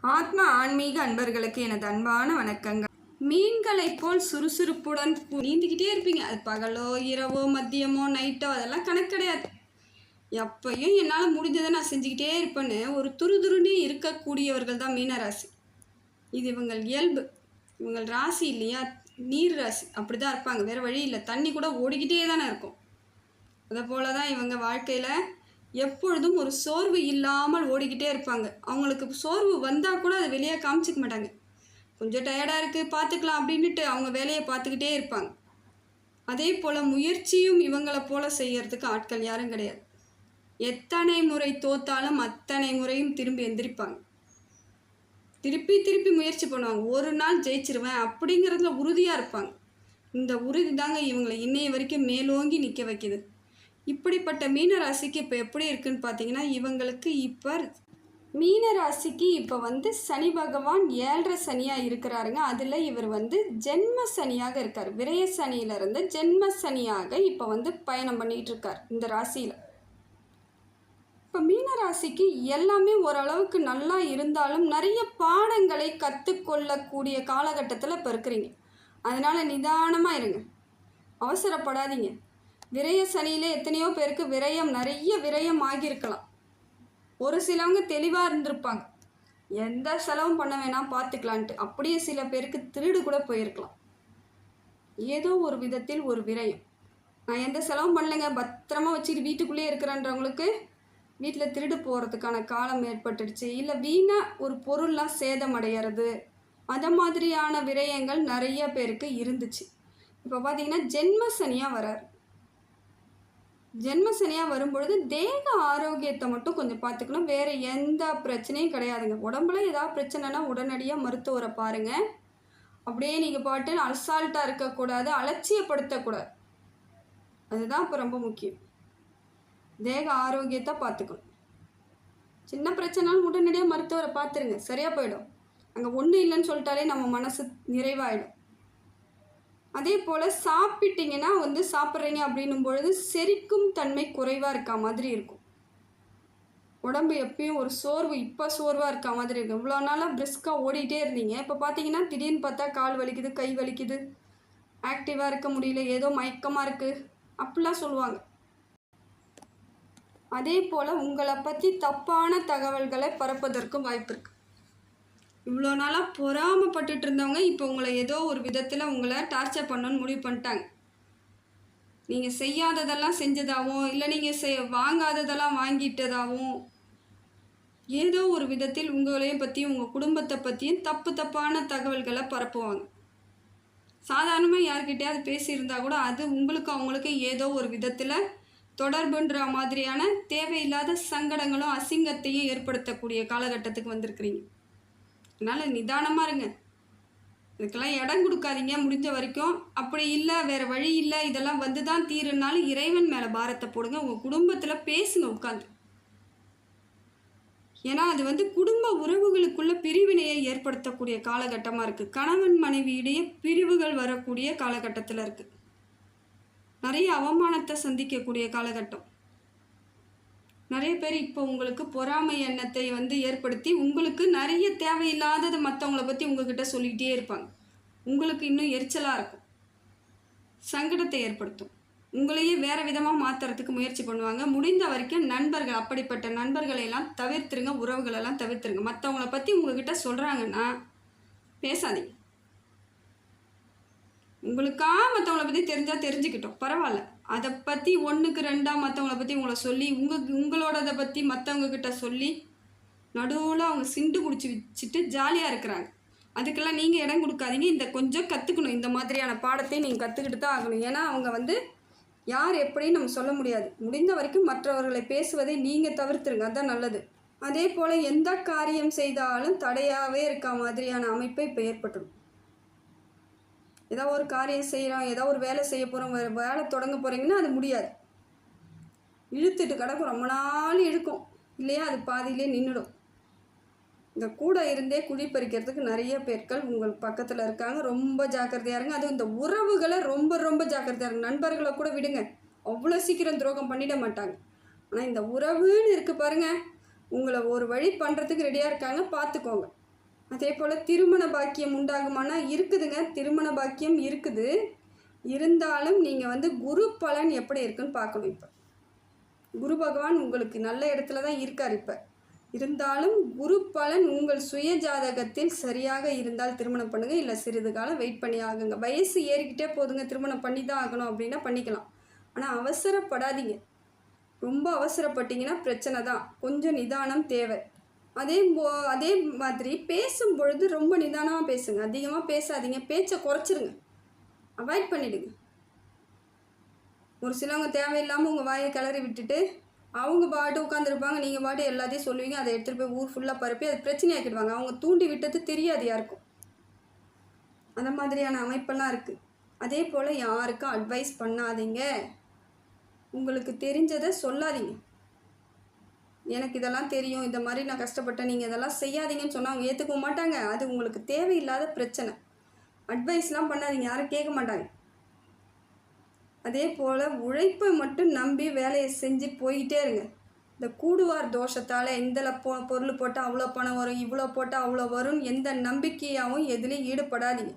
ஆத்ம ஆன்மீக அன்பர்களுக்கு எனது அன்பான வணக்கங்கள். மீன்களைப் போல் சுறுசுறுப்புடன் பு- நீந்திக்கிட்டே இருப்பீங்க. அது பகலோ இரவோ மதியமோ நைட்டோ அதெல்லாம் கணக்கு கிடையாது. எப்பயும் என்னால் முடிஞ்சதை நான் செஞ்சுக்கிட்டே இருப்பேன்னு ஒரு துருதுருன்னு இருக்கக்கூடியவர்கள் தான் மீனராசி. இது இவங்கள் இயல்பு. இவங்கள் ராசி இல்லையா? நீர் ராசி. அப்படி தான் இருப்பாங்க. வேறு வழி இல்லை. தண்ணி கூட ஓடிக்கிட்டே தானே இருக்கும். அதை போல தான் இவங்க வாழ்க்கையில் எப்பொழுதும் ஒரு சோர்வு இல்லாமல் ஓடிக்கிட்டே இருப்பாங்க. அவங்களுக்கு சோர்வு வந்தால் கூட அதை வெளியே காமிச்சிக்க மாட்டாங்க. கொஞ்சம் டயர்டாக இருக்குது பார்த்துக்கலாம் அப்படின்ட்டு அவங்க வேலையை பார்த்துக்கிட்டே இருப்பாங்க. அதே போல் முயற்சியும் இவங்களை போல் செய்கிறதுக்கு ஆட்கள் யாரும் கிடையாது. எத்தனை முறை தோத்தாலும் அத்தனை முறையும் திரும்பி எந்திரிப்பாங்க. திருப்பி திருப்பி முயற்சி பண்ணுவாங்க. ஒரு நாள் ஜெயிச்சிருவேன் அப்படிங்கிறதுல உறுதியாக இருப்பாங்க. இந்த உறுதி தாங்க இவங்களை இன்னைய வரைக்கும் மேலோங்கி நிற்க வைக்கிது. இப்படிப்பட்ட மீன ராசிக்கு இப்போ எப்படி இருக்குன்னு பார்த்தீங்கன்னா இவங்களுக்கு இப்போ மீன ராசிக்கு இப்போ வந்து சனி பகவான் ஏழரை சனியாக இருக்கிறாருங்க. அதில் இவர் வந்து ஜென்ம சனியாக இருக்கார். விரய சனியிலிருந்து ஜென்ம சனியாக இப்போ வந்து பயணம் பண்ணிகிட்ருக்கார் இருக்கார் இந்த ராசியில். இப்போ மீன ராசிக்கு எல்லாமே ஓரளவுக்கு நல்லா இருந்தாலும் நிறைய பாடங்களை கற்றுக்கொள்ளக்கூடிய காலகட்டத்தில் இப்போ இருக்கிறீங்க. அதனால் நிதானமாக இருங்க. அவசரப்படாதீங்க. விரய சனியில் எத்தனையோ பேருக்கு விரயம் நிறைய விரயம் ஆகியிருக்கலாம். ஒரு சிலவங்க தெளிவாக இருந்திருப்பாங்க. எந்த செலவும் பண்ண வேணாம் பார்த்துக்கலான்ட்டு அப்படியே சில பேருக்கு திருடு கூட போயிருக்கலாம். ஏதோ ஒரு விதத்தில் ஒரு விரயம். நான் எந்த செலவும் பண்ணலைங்க. பத்திரமா வச்சுட்டு வீட்டுக்குள்ளேயே இருக்கிறேன்றவங்களுக்கு வீட்டில் திருடு போகிறதுக்கான காலம் ஏற்பட்டுடுச்சு. இல்லை வீணாக ஒரு பொருள்லாம் அடையிறது அந்த மாதிரியான விரயங்கள் நிறைய பேருக்கு இருந்துச்சு. இப்போ பார்த்தீங்கன்னா ஜென்ம சனியாக வரார். ஜென்மசனியாக வரும்பொழுது தேக ஆரோக்கியத்தை மட்டும் கொஞ்சம் பார்த்துக்கணும். வேறு எந்த பிரச்சனையும் கிடையாதுங்க. உடம்புல ஏதாவது பிரச்சனைனா உடனடியாக மருத்துவரை பாருங்கள் அப்படியே நீங்கள் பாட்டு அசால்ட்டாக இருக்கக்கூடாது அலட்சியப்படுத்தக்கூடாது. அதுதான் இப்போ ரொம்ப முக்கியம். தேக ஆரோக்கியத்தை பார்த்துக்கணும். சின்ன பிரச்சனைனாலும் உடனடியாக மருத்துவரை பார்த்துருங்க. சரியாக போயிடும். அங்கே ஒன்றும் இல்லைன்னு சொல்லிட்டாலே நம்ம மனசு நிறைவாயிடும். அதே போல் சாப்பிட்டீங்கன்னா வந்து சாப்பிட்றீங்க அப்படின்னும் பொழுது செரிக்கும் தன்மை குறைவாக இருக்க மாதிரி இருக்கும். உடம்பு எப்பயும் ஒரு சோர்வு இப்போ சோர்வாக இருக்க மாதிரி இருக்கும். இவ்வளோ நாளாக பிரிஸ்காக ஓடிட்டே இருந்தீங்க. இப்போ பார்த்தீங்கன்னா திடீர்னு பார்த்தா கால் வலிக்குது கை வலிக்குது. ஆக்டிவாக இருக்க முடியல ஏதோ மயக்கமாக இருக்குது அப்படிலாம் சொல்லுவாங்க. அதே போல் உங்களை பற்றி தப்பான தகவல்களை பரப்பதற்கும் வாய்ப்பு இருக்குது இவ்வளோ நாளாக பொறாமப்பட்டுட்டு இருந்தவங்க இப்போ உங்களை ஏதோ ஒரு விதத்தில் உங்களை டார்ச்சர் பண்ணணும்னு முடிவு பண்ணிட்டாங்க. நீங்கள் செய்யாததெல்லாம் செஞ்சதாகவும் இல்லை நீங்கள் செய் வாங்காததெல்லாம் வாங்கிட்டதாகவும் ஏதோ ஒரு விதத்தில் உங்களையும் பற்றியும் உங்கள் குடும்பத்தை பற்றியும் தப்பு தப்பான தகவல்களை பரப்புவாங்க. சாதாரணமாக யார்கிட்டயாவது பேசியிருந்தா கூட அது உங்களுக்கு அவங்களுக்கு ஏதோ ஒரு விதத்தில் தொடர்புன்ற மாதிரியான தேவையில்லாத சங்கடங்களும் அசிங்கத்தையும் ஏற்படுத்தக்கூடிய காலகட்டத்துக்கு வந்திருக்கிறீங்க. அதனால் நிதானமாக இருங்க. இதுக்கெல்லாம் இடம் கொடுக்காதீங்க முடிஞ்ச வரைக்கும். அப்படி இல்லை வேறு வழி இல்லை இதெல்லாம் வந்து தான் தீருனாலும் இறைவன் மேலே பாரத்தை போடுங்க. உங்கள் குடும்பத்தில் பேசுங்க உட்காந்து ஏன்னா அது வந்து குடும்ப உறவுகளுக்குள்ள பிரிவினையை ஏற்படுத்தக்கூடிய காலகட்டமாக இருக்குது கணவன் மனைவியிடையே பிரிவுகள் வரக்கூடிய காலகட்டத்தில் இருக்குது நிறைய அவமானத்தை சந்திக்கக்கூடிய காலகட்டம். நிறைய பேர் இப்போ உங்களுக்கு பொறாமை எண்ணத்தை வந்து ஏற்படுத்தி உங்களுக்கு நிறைய தேவையில்லாததை மற்றவங்கள பற்றி உங்ககிட்ட சொல்லிக்கிட்டே இருப்பாங்க. உங்களுக்கு இன்னும் எரிச்சலாக இருக்கும். சங்கடத்தை ஏற்படுத்தும். உங்களையே வேறு விதமாக மாற்றுறதுக்கு முயற்சி பண்ணுவாங்க. முடிந்த வரைக்கும் நண்பர்கள் அப்படிப்பட்ட நண்பர்களை எல்லாம் தவிர்த்துருங்க உறவுகளெல்லாம் தவிர்த்துருங்க. மற்றவங்கள பற்றி உங்ககிட்ட சொல்கிறாங்கன்னா பேசாதீங்க. உங்களுக்கா மற்றவங்கள பற்றி தெரிஞ்சால் தெரிஞ்சுக்கிட்டோம். பரவாயில்ல. அதை பற்றி ஒன்றுக்கு ரெண்டாக மற்றவங்கள பற்றி உங்களை சொல்லி உங்கள் உங்களோடதை பற்றி மற்றவங்கக்கிட்ட சொல்லி நடுவில் அவங்க சிண்டு பிடிச்சி வச்சுட்டு ஜாலியாக இருக்கிறாங்க. அதுக்கெல்லாம் நீங்கள் இடம் கொடுக்காதீங்க. இந்த கொஞ்சம் கற்றுக்கணும் இந்த மாதிரியான பாடத்தை நீங்கள் கற்றுக்கிட்டு தான் ஆகணும். ஏன்னா அவங்க வந்து யார் எப்படின்னு நம்ம சொல்ல முடியாது. முடிந்த வரைக்கும் மற்றவர்களை பேசுவதை நீங்கள் தவிர்த்துருங்க. அதுதான் நல்லது. அதே போல் எந்த காரியம் செய்தாலும் தடையாகவே இருக்க மாதிரியான அமைப்பை இப்போ ஏற்பட்டுடும் ஏதோ ஒரு காரியம் செய்கிறோம் ஏதோ ஒரு வேலை செய்ய போகிறோம் வேலை தொடங்க போகிறீங்கன்னா அது முடியாது. இழுத்துட்டு கிடக்கும் ரொம்ப நாள் இழுக்கும். இல்லையா? அது பாதியிலே நின்றுடும் இந்த கூட இருந்தே குழி பறிக்கிறதுக்கு நிறைய பேர்கள் உங்கள் பக்கத்தில் இருக்காங்க. ரொம்ப ஜாக்கிரதையாக இருங்க. அதுவும் இந்த உறவுகளை ரொம்ப ரொம்ப ஜாக்கிரதையாக இருங்க. நண்பர்களை கூட விடுங்க. அவ்வளோ சீக்கிரம் துரோகம் பண்ணிட மாட்டாங்க. ஆனால் இந்த உறவுன்னு இருக்குது பாருங்கள் உங்களை ஒரு வழி பண்ணுறதுக்கு ரெடியாக இருக்காங்க. பார்த்துக்கோங்க. அதே போல் திருமண பாக்கியம் உண்டாகுமானா இருக்குதுங்க. திருமண பாக்கியம் இருக்குது. இருந்தாலும் நீங்கள் வந்து குரு பலன் எப்படி இருக்குன்னு பார்க்கணும் இப்போ. குரு பகவான் உங்களுக்கு நல்ல இடத்துல தான் இருக்கார் இப்போ. இருந்தாலும் குரு பலன் உங்கள் சுய ஜாதகத்தில் சரியாக இருந்தால் திருமணம் பண்ணுங்கள் இல்லை சிறிது காலம் வெயிட் பண்ணி ஆகுங்க. வயசு ஏறிக்கிட்டே போதுங்க. திருமணம் பண்ணி தான் ஆகணும் அப்படின்னா பண்ணிக்கலாம். ஆனால் அவசரப்படாதீங்க. ரொம்ப அவசரப்பட்டீங்கன்னா பிரச்சனை தான். கொஞ்சம் நிதானம் தேவை. அதே போ அதே மாதிரி பேசும் பொழுது ரொம்ப நிதானமாக பேசுங்க. அதிகமாக பேசாதீங்க. பேச்சை குறைச்சிருங்க. அவாய்ட் பண்ணிவிடுங்க ஒரு சிலவங்க தேவையில்லாமல் உங்கள் வாயை கிளறி விட்டுட்டு அவங்க பாட்டு உட்காந்துருப்பாங்க நீங்கள் பாட்டு எல்லாத்தையும் சொல்லுவீங்க. அதை எடுத்துகிட்டு போய் ஊர் ஃபுல்லாக பரப்பி அது பிரச்சனையாக்கிடுவாங்க அவங்க தூண்டி விட்டது தெரியாது யாருக்கும். அந்த மாதிரியான அமைப்பெல்லாம் இருக்குது அதே போல் யாருக்கும் அட்வைஸ் பண்ணாதீங்க. உங்களுக்கு தெரிஞ்சதை சொல்லாதீங்க. எனக்கு இதெல்லாம் தெரியும் இந்த மாதிரி நான் கஷ்டப்பட்டேன் நீங்கள் இதெல்லாம் செய்யாதீங்கன்னு சொன்னால் அவங்க ஏற்றுக்க மாட்டாங்க. அது உங்களுக்கு தேவையில்லாத பிரச்சனை. அட்வைஸ்லாம் பண்ணாதீங்க யாரும் கேட்க மாட்டாங்க. அதே போல் உழைப்பை மட்டும் நம்பி வேலையை செஞ்சு போய்கிட்டே இருங்க. இந்த கூடுவார் தோஷத்தால் எந்த பொ பொருள் போட்டால் அவ்வளோ பணம் வரும் இவ்வளோ போட்டால் அவ்வளோ வரும் எந்த நம்பிக்கையாகவும் எதுலேயும் ஈடுபடாதீங்க.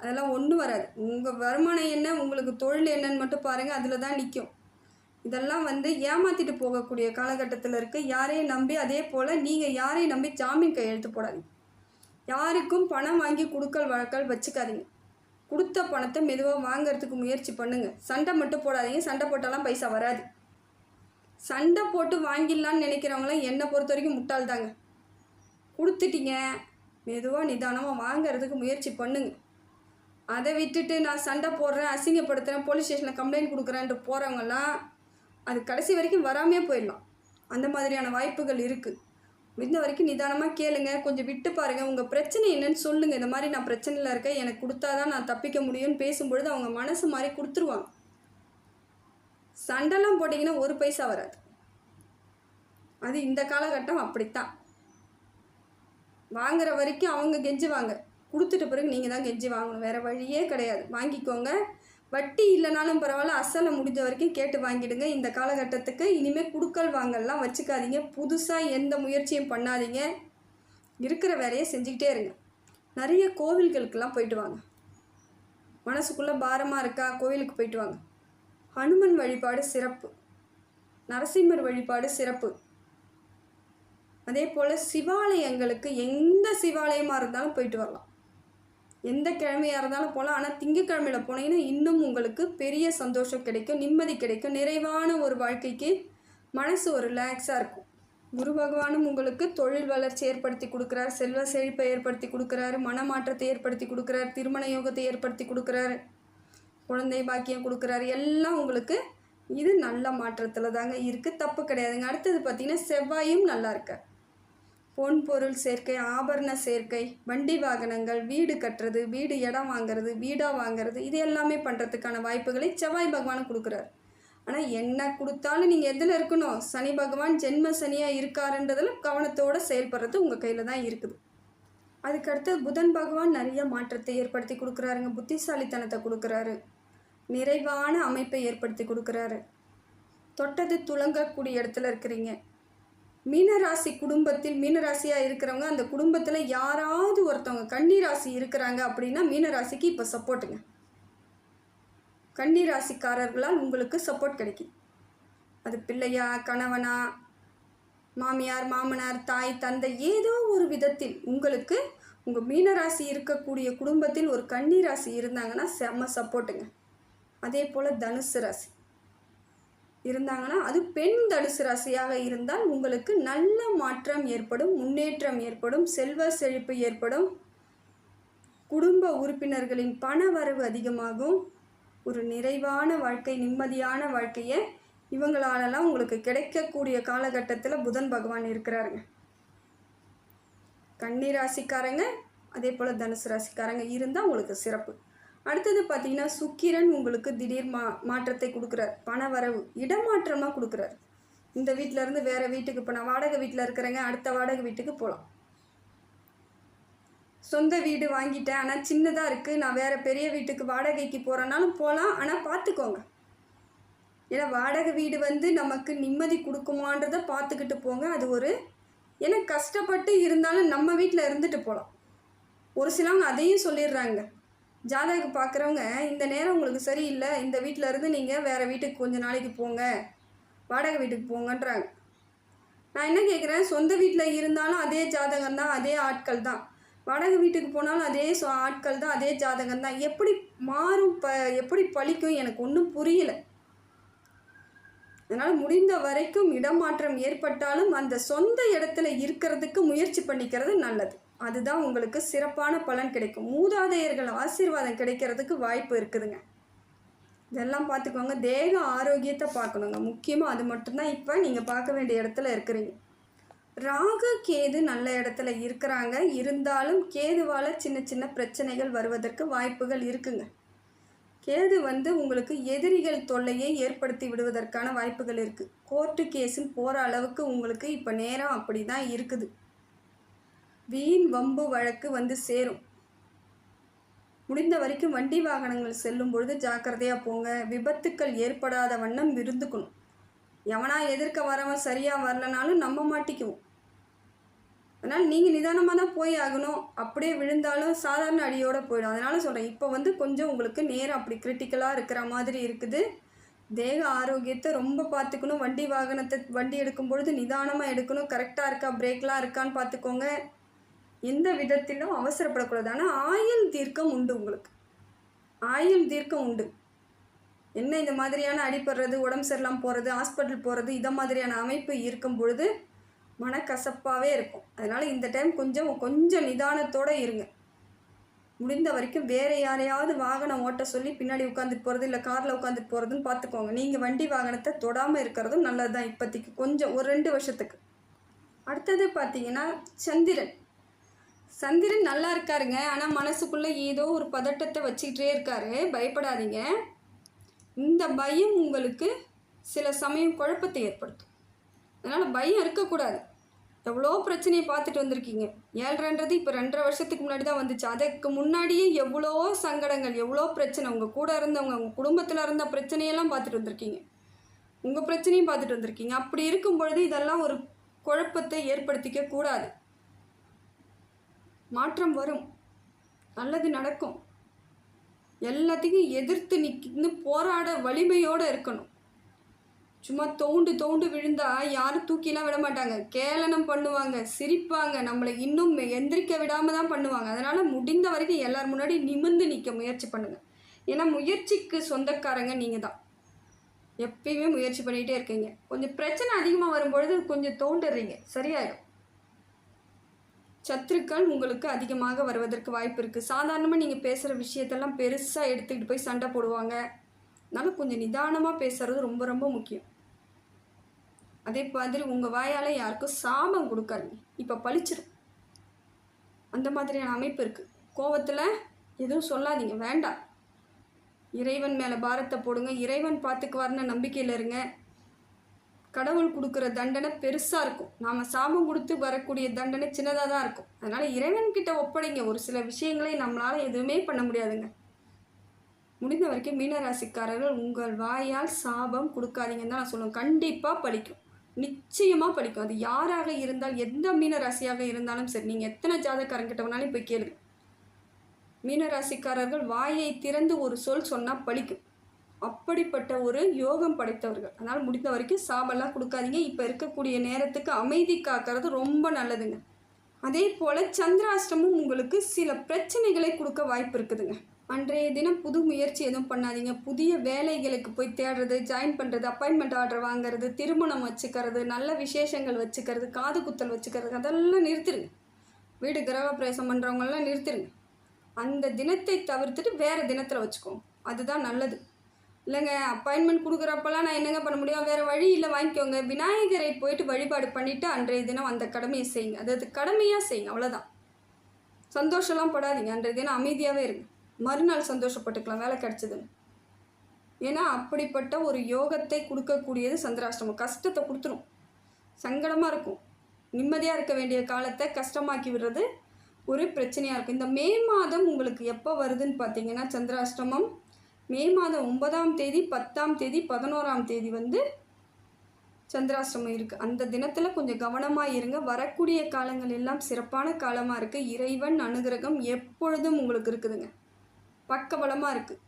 அதெல்லாம் ஒன்றும் வராது. உங்கள் வருமானம் என்ன உங்களுக்கு தொழில் என்னன்னு மட்டும் பாருங்கள் அதில் தான் நிற்கும் இதெல்லாம் வந்து ஏமாற்றிட்டு போகக்கூடிய காலகட்டத்தில் இருக்குது யாரையும் நம்பி அதே போல் நீங்கள் யாரையும் நம்பி ஜாமீன் கையெழுத்து போடாதீங்க. யாருக்கும் பணம் வாங்கி கொடுக்கல் வழக்கல் வச்சுக்காதீங்க. கொடுத்த பணத்தை மெதுவாக வாங்குறதுக்கு முயற்சி பண்ணுங்கள் சண்டை மட்டும் போடாதீங்க. சண்டை போட்டாலாம் பைசா வராது. சண்டை போட்டு வாங்கிடலான்னு நினைக்கிறவங்களாம் என்னை பொறுத்த வரைக்கும் முட்டாள் தாங்க கொடுத்துட்டீங்க. மெதுவாக நிதானமாக வாங்குறதுக்கு முயற்சி பண்ணுங்க. அதை விட்டுட்டு நான் சண்டை போடுறேன் அசிங்கப்படுத்துகிறேன் போலீஸ் ஸ்டேஷனில் கம்ப்ளைண்ட் கொடுக்குறேன்ட்டு போகிறவங்கலாம் அது கடைசி வரைக்கும் வராமே போயிடலாம். அந்த மாதிரியான வாய்ப்புகள் இருக்குது முடிந்த வரைக்கும் நிதானமாக கேளுங்க. கொஞ்சம் விட்டு பாருங்கள் உங்கள் பிரச்சனை என்னன்னு சொல்லுங்கள் இந்த மாதிரி நான் பிரச்சனையில் இருக்கேன். எனக்கு கொடுத்தா தான் நான் தப்பிக்க முடியும்னு பேசும்பொழுது அவங்க மனசு மாதிரி கொடுத்துருவாங்க. சண்டைலாம் போட்டிங்கன்னா ஒரு பைசா வராது. அது இந்த காலகட்டம் அப்படித்தான். வாங்குற வரைக்கும் அவங்க கெஞ்சுவாங்க. கொடுத்துட்ட பிறகு நீங்கள் தான் கெஞ்சி வாங்கணும். வேறு வழியே கிடையாது. வாங்கிக்கோங்க. வட்டி இல்லைனாலும் பரவாயில்ல அசலை முடிஞ்ச வரைக்கும் கேட்டு வாங்கிடுங்க. இந்த காலகட்டத்துக்கு இனிமேல் குடுக்கல் வாங்கல்லாம் வச்சுக்காதீங்க. புதுசாக எந்த முயற்சியும் பண்ணாதீங்க. இருக்கிற வேலையை செஞ்சுக்கிட்டே இருங்க. நிறைய கோவில்களுக்கெல்லாம் போயிட்டு வாங்க. மனசுக்குள்ளே பாரமாக இருக்கா? கோவிலுக்கு போயிட்டு வாங்க. ஹனுமன் வழிபாடு சிறப்பு. நரசிம்மர் வழிபாடு சிறப்பு. அதே போல் சிவாலயங்களுக்கு எந்த சிவாலயமாக இருந்தாலும் போயிட்டு வரலாம். எந்த கிழமையாக இருந்தாலும் போகலாம் ஆனால் திங்கக்கிழமையில் போனீங்கன்னா இன்னும் உங்களுக்கு பெரிய சந்தோஷம் கிடைக்கும் நிம்மதி கிடைக்கும். நிறைவான ஒரு வாழ்க்கைக்கு மனசு ஒரு ரிலாக்ஸாக இருக்கும். குரு பகவானும் உங்களுக்கு தொழில் வளர்ச்சி ஏற்படுத்தி கொடுக்குறாரு. செல்வ செழிப்பை ஏற்படுத்தி கொடுக்குறாரு. மனமாற்றத்தை ஏற்படுத்தி கொடுக்குறாரு. திருமண யோகத்தை ஏற்படுத்தி கொடுக்குறாரு. குழந்தை பாக்கியம் கொடுக்குறாரு. எல்லாம் உங்களுக்கு இது நல்ல மாற்றத்தில் தாங்க இருக்குது தப்பு கிடையாதுங்க. அடுத்தது பார்த்திங்கன்னா செவ்வாயும் நல்லா இருக்கார். பொன் பொருள் சேர்க்கை ஆபரண சேர்க்கை வண்டி வாகனங்கள் வீடு கட்டுறது வீடு இடம் வாங்குறது வீடாக வாங்குறது இது எல்லாமே பண்ணுறதுக்கான வாய்ப்புகளை செவ்வாய் பகவான் கொடுக்குறாரு. ஆனால் என்ன கொடுத்தாலும் நீங்கள் எதில் இருக்கணும்? சனி பகவான் ஜென்ம சனியாக இருக்காருன்றதில் கவனத்தோடு செயல்படுறது உங்கள் கையில் தான் இருக்குது. அதுக்கடுத்து புதன் பகவான் நிறைய மாற்றத்தை ஏற்படுத்தி கொடுக்குறாருங்க. புத்திசாலித்தனத்தை கொடுக்குறாரு. நிறைவான அமைப்பை ஏற்படுத்தி கொடுக்குறாரு. தொட்டது துளங்கக்கூடிய இடத்துல இருக்கிறீங்க. மீனராசி குடும்பத்தில் மீனராசியாக இருக்கிறவங்க அந்த குடும்பத்தில் யாராவது ஒருத்தவங்க கன்னிராசி இருக்கிறாங்க அப்படின்னா மீனராசிக்கு இப்போ சப்போர்ட்டுங்க கன்னிராசிக்காரர்களால் உங்களுக்கு சப்போர்ட் கிடைக்கும். அது பிள்ளையா கணவனா மாமியார் மாமனார் தாய் தந்தை ஏதோ ஒரு விதத்தில் உங்களுக்கு உங்கள் மீனராசி இருக்கக்கூடிய குடும்பத்தில் ஒரு கன்னிராசி இருந்தாங்கன்னா செம்ம சப்போர்ட்டுங்க அதே போல் தனுசு ராசி. இருந்தாங்கன்னா அது பெண் தனுசு ராசியாக இருந்தால் உங்களுக்கு நல்ல மாற்றம் ஏற்படும் முன்னேற்றம் ஏற்படும் செல்வ செழிப்பு ஏற்படும். குடும்ப உறுப்பினர்களின் பண வரவு அதிகமாகும். ஒரு நிறைவான வாழ்க்கை நிம்மதியான வாழ்க்கையை இவங்களாலலாம் உங்களுக்கு கிடைக்கக்கூடிய காலகட்டத்தில் புதன் பகவான் இருக்கிறாருங்க. கன்னி ராசிக்காரங்க அதே போல் தனுசு ராசிக்காரங்க இருந்தால் உங்களுக்கு சிறப்பு. அடுத்தது பார்த்தீங்கன்னா சுக்கிரன் உங்களுக்கு திடீர் மா மாற்றத்தை கொடுக்குறார். பண வரவு இடமாற்றமாக கொடுக்குறார். இந்த வீட்டிலேருந்து வேறு வீட்டுக்கு இப்போ நான் வாடகை வீட்டில் இருக்கிறேங்க அடுத்த வாடகை வீட்டுக்கு போகலாம் சொந்த வீடு வாங்கிட்டேன் ஆனால் சின்னதாக இருக்குது நான் வேறு பெரிய வீட்டுக்கு வாடகைக்கு போகிறனாலும் போகலாம் ஆனால் பார்த்துக்கோங்க. ஏன்னா வாடகை வீடு வந்து நமக்கு நிம்மதி கொடுக்குமான்றதை பார்த்துக்கிட்டு போங்க. அது ஒரு ஏன்னா கஷ்டப்பட்டு இருந்தாலும் நம்ம வீட்டில் இருந்துட்டு போகலாம் ஒரு சிலவங்க அதையும் சொல்லிடுறாங்க. ஜாதகம் பார்க்குறவங்க இந்த நேரம் உங்களுக்கு சரியில்லை இந்த வீட்டில் இருந்து நீங்கள் வேறு வீட்டுக்கு கொஞ்சம் நாளைக்கு போங்க வாடகை வீட்டுக்கு போங்கன்றாங்க. நான் என்ன கேட்குறேன் சொந்த வீட்டில் இருந்தாலும் அதே ஜாதகம் தான் அதே ஆட்கள் தான். வாடகை வீட்டுக்கு போனாலும் அதே சொ ஆட்கள் தான் அதே ஜாதகம் தான். எப்படி மாறும் ப எப்படி பழிக்கும் எனக்கு ஒன்றும் புரியலை. அதனால் முடிந்த வரைக்கும் இடமாற்றம் ஏற்பட்டாலும் அந்த சொந்த இடத்துல இருக்கிறதுக்கு முயற்சி பண்ணிக்கிறது நல்லது. அதுதான் உங்களுக்கு சிறப்பான பலன் கிடைக்கும். மூதாதையர்கள் ஆசீர்வாதம் கிடைக்கிறதுக்கு வாய்ப்பு இருக்குதுங்க. இதெல்லாம் பார்த்துக்கோங்க. தேக ஆரோக்கியத்தை பார்க்கணுங்க. முக்கியமாக அது மட்டும்தான் இப்போ நீங்கள் பார்க்க வேண்டிய இடத்துல இருக்கிறீங்க. ராகு கேது நல்ல இடத்துல இருக்கிறாங்க. இருந்தாலும் கேதுவால் சின்ன சின்ன பிரச்சனைகள் வருவதற்கு வாய்ப்புகள் இருக்குங்க. கேது வந்து உங்களுக்கு எதிரிகள் தொல்லையை ஏற்படுத்தி விடுவதற்கான வாய்ப்புகள் இருக்குது கோர்ட்டு கேஸுன்னு போகிற அளவுக்கு உங்களுக்கு இப்போ நேரம் அப்படி தான் இருக்குது. வீண் வம்பு வழக்கு வந்து சேரும். முடிந்த வரைக்கும் வண்டி வாகனங்கள் செல்லும் பொழுது ஜாக்கிரதையாக போங்க. விபத்துக்கள் ஏற்படாத வண்ணம் இருந்துக்கணும் எவனா எதிர்க்க வரவன் சரியாக வரலனாலும் நம்ம மாட்டிக்குவோம். அதனால் நீங்கள் நிதானமாக தான் போய் ஆகணும். அப்படியே விழுந்தாலும் சாதாரண அடியோடு போயிடும். அதனால் சொல்கிறேன் இப்போ வந்து கொஞ்சம் உங்களுக்கு நேரம் அப்படி கிரிட்டிக்கலாக இருக்கிற மாதிரி இருக்குது. தேக ஆரோக்கியத்தை ரொம்ப பார்த்துக்கணும். வண்டி வாகனத்தை வண்டி எடுக்கும் பொழுது நிதானமாக எடுக்கணும். கரெக்டாக இருக்கா பிரேக்லாம் இருக்கான்னு பார்த்துக்கோங்க. எந்த விதத்திலும் அவசரப்படக்கூடாது. ஆனால் ஆயுள் தீர்க்கம் உண்டு உங்களுக்கு. ஆயுள் தீர்க்கம் உண்டு. என்ன இந்த மாதிரியான அடிப்படுறது உடம்பு சரியில்லாமல் போகிறது ஹாஸ்பிட்டல் போகிறது இதை மாதிரியான அமைப்பு இருக்கும் பொழுது மனக்கசப்பாகவே இருக்கும். அதனால் இந்த டைம் கொஞ்சம் கொஞ்சம் நிதானத்தோடு இருங்க. முடிந்த வரைக்கும் வேறு யாரையாவது வாகனம் ஓட்ட சொல்லி பின்னாடி உட்காந்துட்டு போகிறது இல்லை காரில் உட்காந்துட்டு போகிறதுன்னு பார்த்துக்கோங்க. நீங்கள் வண்டி வாகனத்தை தொடாமல் இருக்கிறதும் நல்லது தான் இப்போதைக்கு கொஞ்சம் ஒரு ரெண்டு வருஷத்துக்கு. அடுத்தது பார்த்தீங்கன்னா சந்திரன். சந்திரன் நல்லா இருக்காருங்க. ஆனால் மனசுக்குள்ளே ஏதோ ஒரு பதட்டத்தை வச்சுக்கிட்டே இருக்காரு. பயப்படாதீங்க. இந்த பயம் உங்களுக்கு சில சமயம் குழப்பத்தை ஏற்படுத்தும். அதனால் பயம் இருக்கக்கூடாது. எவ்வளோ பிரச்சனையை பார்த்துட்டு வந்திருக்கீங்க. ஏழ்ரைன்றது இப்போ ரெண்டரை வருஷத்துக்கு முன்னாடி தான் வந்துச்சு. அதுக்கு முன்னாடியே எவ்வளோ சங்கடங்கள் எவ்வளோ பிரச்சனை. உங்கள் கூட இருந்தவங்க உங்கள் குடும்பத்தில் இருந்த பிரச்சனையெல்லாம் பார்த்துட்டு வந்திருக்கீங்க. உங்கள் பிரச்சனையும் பார்த்துட்டு வந்திருக்கீங்க. அப்படி இருக்கும் பொழுது இதெல்லாம் ஒரு குழப்பத்தை ஏற்படுத்திக்க கூடாது மாற்றம் வரும். நல்லது நடக்கும். எல்லாத்தையும் எதிர்த்து நிற்கின்னு போராட வலிமையோடு இருக்கணும். சும்மா தோண்டு தோண்டு விழுந்தா யாரும் தூக்கிலாம் விட மாட்டாங்க. கேளனம் பண்ணுவாங்க சிரிப்பாங்க நம்மளை இன்னும் எந்திரிக்க விடாமல் தான் பண்ணுவாங்க. அதனால் முடிந்த வரைக்கும் எல்லார் முன்னாடி நிமிர்ந்து நிற்க முயற்சி பண்ணுங்கள் ஏன்னா முயற்சிக்கு சொந்தக்காரங்க நீங்கள் தான். எப்பயுமே முயற்சி பண்ணிகிட்டே இருக்கீங்க. கொஞ்சம் பிரச்சனை அதிகமாக வரும்பொழுது கொஞ்சம் தோண்டுறீங்க. சரியாயிடும். சத்துருக்கள் உங்களுக்கு அதிகமாக வருவதற்கு வாய்ப்பு இருக்குது சாதாரணமாக நீங்கள் பேசுகிற விஷயத்தெல்லாம் பெருசாக எடுத்துக்கிட்டு போய் சண்டை போடுவாங்க. அதனால் கொஞ்சம் நிதானமாக பேசுகிறது ரொம்ப ரொம்ப முக்கியம். அதே மாதிரி உங்கள் வாயால் யாருக்கும் சாபம் கொடுக்காதீங்க. இப்போ பழிச்சிடும் அந்த மாதிரியான அமைப்பு இருக்குது கோவத்தில் எதுவும் சொல்லாதீங்க. வேண்டாம். இறைவன் மேலே பாரத்தை போடுங்க. இறைவன் பார்த்துக்குவார்னு நம்பிக்கையில் இருங்க. கடவுள் கொடுக்குற தண்டனை பெருசாக இருக்கும். நாம் சாபம் கொடுத்து வரக்கூடிய தண்டனை சின்னதாக தான் இருக்கும். அதனால் இறைவன்கிட்ட ஒப்படைங்க. ஒரு சில விஷயங்களை நம்மளால் எதுவுமே பண்ண முடியாதுங்க. முடிந்த வரைக்கும் மீனராசிக்காரர்கள் உங்கள் வாயால் சாபம் கொடுக்காதீங்கன்னு தான் நான் சொல்லுவேன். கண்டிப்பாக படிக்கும் நிச்சயமாக படிக்கும் அது யாராக இருந்தால் எந்த மீனராசியாக இருந்தாலும் சரி நீங்கள் எத்தனை ஜாதக்காரங்கிட்ட வேணாலும் போய் கேளுங்க. மீனராசிக்காரர்கள் வாயை திறந்து ஒரு சொல் சொன்னால் பழிக்கும் அப்படிப்பட்ட ஒரு யோகம் படைத்தவர்கள். அதனால் முடிந்த வரைக்கும் சாபெல்லாம் கொடுக்காதீங்க. இப்போ இருக்கக்கூடிய நேரத்துக்கு அமைதி காக்கிறது ரொம்ப நல்லதுங்க. அதே போல் சந்திராஷ்டமும் உங்களுக்கு சில பிரச்சனைகளை கொடுக்க வாய்ப்பு இருக்குதுங்க. அன்றைய தினம் புது முயற்சி எதுவும் பண்ணாதீங்க. புதிய வேலைகளுக்கு போய் தேடுறது ஜாயின் பண்ணுறது அப்பாயின்மெண்ட் ஆர்டர் வாங்குறது திருமணம் வச்சுக்கிறது நல்ல விசேஷங்கள் வச்சுக்கிறது காது குத்தல் வச்சுக்கிறது அதெல்லாம் நிறுத்திடுங்க வீடு கிரகப்பிரவேசம் பண்ணுறவங்கெல்லாம் நிறுத்திடுங்க அந்த தினத்தை தவிர்த்துட்டு வேறு தினத்தில் வச்சுக்கோங்க. அதுதான் நல்லது. இல்லைங்க அப்பாயின்மெண்ட் கொடுக்குறப்பெல்லாம் நான் என்னங்க பண்ண முடியும்? வேறு வழி இல்லை வாங்கிக்கோங்க. விநாயகரை போயிட்டு வழிபாடு பண்ணிவிட்டு அன்றைய தினம் அந்த கடமையை செய்யுங்க. அது கடமையாக செய்யுங்க அவ்வளோதான் சந்தோஷம்லாம் படாதீங்க. அன்றைய தினம் அமைதியாகவே இருங்க. மறுநாள் சந்தோஷப்பட்டுக்கலாம் வேலை கிடச்சிதுன்னு. ஏன்னா அப்படிப்பட்ட ஒரு யோகத்தை கொடுக்கக்கூடியது சந்திராஷ்டமம். கஷ்டத்தை கொடுத்துரும். சங்கடமாக இருக்கும். நிம்மதியாக இருக்க வேண்டிய காலத்தை கஷ்டமாக்கி விடுறது ஒரு பிரச்சனையாக இருக்கும். இந்த மே மாதம் உங்களுக்கு எப்போ வருதுன்னு பார்த்தீங்கன்னா சந்திராஷ்டமம் மே மாதம் ஒன்பதாம் தேதி பத்தாம் தேதி பதினோராம் தேதி வந்து சந்திராஷ்டமம் இருக்குது அந்த தினத்தில் கொஞ்சம் கவனமாக இருங்க. வரக்கூடிய காலங்கள் எல்லாம் சிறப்பான காலமாக இருக்குது இறைவன் அனுகிரகம் எப்பொழுதும் உங்களுக்கு இருக்குதுங்க. பக்கபலமாக இருக்குது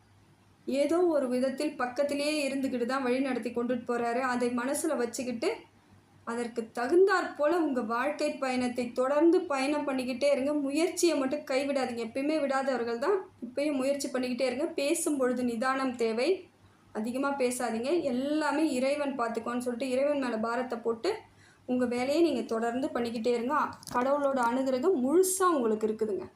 ஏதோ ஒரு விதத்தில் பக்கத்திலேயே இருந்துக்கிட்டு தான் வழி நடத்தி கொண்டுட்டு போகிறாரு அதை மனசில் வச்சுக்கிட்டு அதற்கு தகுந்தாற் போல் உங்கள் வாழ்க்கை பயணத்தை தொடர்ந்து பயணம் பண்ணிக்கிட்டே இருங்க. முயற்சியை மட்டும் கைவிடாதீங்க. எப்பயுமே விடாதவர்கள் தான். இப்பயும் முயற்சி பண்ணிக்கிட்டே இருங்க. பேசும் பொழுது நிதானம் தேவை. அதிகமாக பேசாதீங்க. எல்லாமே இறைவன் பார்த்துக்கோன்னு சொல்லிட்டு இறைவன் மேலே பாரத்தை போட்டு உங்கள் வேலையை நீங்கள் தொடர்ந்து பண்ணிக்கிட்டே இருங்க. கடவுளோட அணுகிறது முழுசாக உங்களுக்கு இருக்குதுங்க.